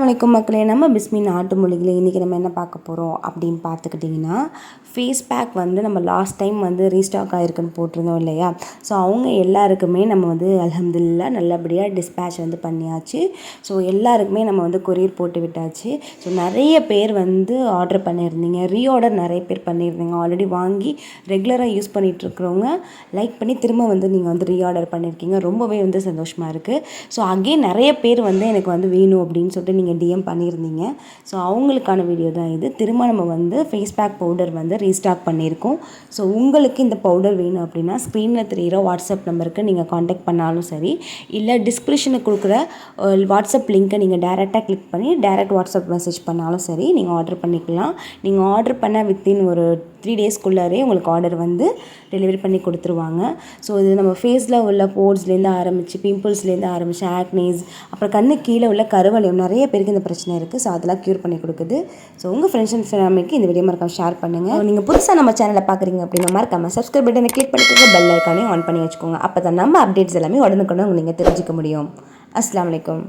வணக்கம் மக்களே நம்ம பிஸ்மி நாட்டு மொழிகளை இன்றைக்கி நம்ம என்ன பார்க்க போகிறோம் அப்படின்னு பார்த்துக்கிட்டிங்கன்னா ஃபேஸ் பேக் வந்து நம்ம லாஸ்ட் டைம் வந்து ரீஸ்டாக் ஆகிருக்குன்னு போட்டிருந்தோம் இல்லையா? ஸோ அவங்க எல்லாருக்குமே நம்ம வந்து அலமதுல்லா நல்லபடியாக டிஸ்பேச் வந்து பண்ணியாச்சு. ஸோ எல்லாருக்குமே நம்ம வந்து கொரியர் போட்டு விட்டாச்சு. ஸோ நிறைய பேர் வந்து ஆர்டர் பண்ணியிருந்தீங்க. ரீஆர்டர் நிறைய பேர் பண்ணியிருந்தீங்க. ஆல்ரெடி வாங்கி ரெகுலராக யூஸ் பண்ணிகிட்ருக்கிறவங்க லைக் பண்ணி திரும்ப வந்து நீங்கள் வந்து ரீஆர்டர் பண்ணியிருக்கீங்க. ரொம்பவே வந்து சந்தோஷமாக இருக்குது ஸோ அகெயின் நிறைய பேர் வந்து எனக்கு வந்து வேணும் அப்படின்னு சொல்லிட்டு நீங்கள் டிஎம் பண்ணியிருந்தீங்க. ஸோ அவங்களுக்கான வீடியோ தான் இது. திரும்ப நம்ம வந்து ஃபேஸ் பேக் பவுடர் வந்து ரீஸ்டாக் பண்ணியிருக்கோம். ஸோ உங்களுக்கு இந்த பவுடர் வேணும் அப்படின்னா ஸ்க்ரீனில் தெரிகிற வாட்ஸ்அப் நம்பருக்கு நீங்கள் காண்டாக்ட் பண்ணாலும் சரி இல்லை டிஸ்கிரிப்ஷனுக்கு கொடுக்குற வாட்ஸ்அப் லிங்க்கை நீங்கள் டேரெக்டாக கிளிக் பண்ணி டேரெக்ட் வாட்ஸ்அப் மெசேஜ் பண்ணாலும் சரி நீங்கள் ஆர்டர் பண்ணிக்கலாம். நீங்கள் ஆர்டர் பண்ண வித்தின் ஒரு த்ரீ டேஸ்க்குள்ளாரே உங்களுக்கு ஆர்டர் வந்து டெலிவரி பண்ணி கொடுத்துருவாங்க. ஸோ இது நம்ம ஃபேஸில் உள்ள போர்ட்ஸ்லேருந்து ஆரம்பித்து பிம்பிள்ஸ்லேருந்து ஆரம்பித்து ஆக்னேஸ் அப்புறம் கண்ணு கீழே உள்ள கருவளையம் நிறைய பேருக்கு இந்த பிரச்சனை இருக்குது ஸோ அதெல்லாம் க்யூர் பண்ணி கொடுக்குது. ஸோ உங்கள் ஃப்ரெண்ட்ஸ் அண்ட் ஃபேமிலிக்கு இந்த வீடியோ மறக்காம ஷேர் பண்ணுங்கள் நீங்கள் புதுசாக நம்ம சேனலை பார்க்குறீங்க அப்படின்னா மறக்காமல் சப்ஸ்கிரைப் பட்டனை கிளிக் பண்ணிக்கோங்க பெல் ஐக்கானே ஆன் பண்ணி வச்சுக்கோங்க. அப்போ தான் நம்ம அப்டேட்ஸ் எல்லாமே உடனுக்குடன் நீங்கள் தெரிஞ்சுக்க முடியும். அஸ்லாம் வலைக்கம்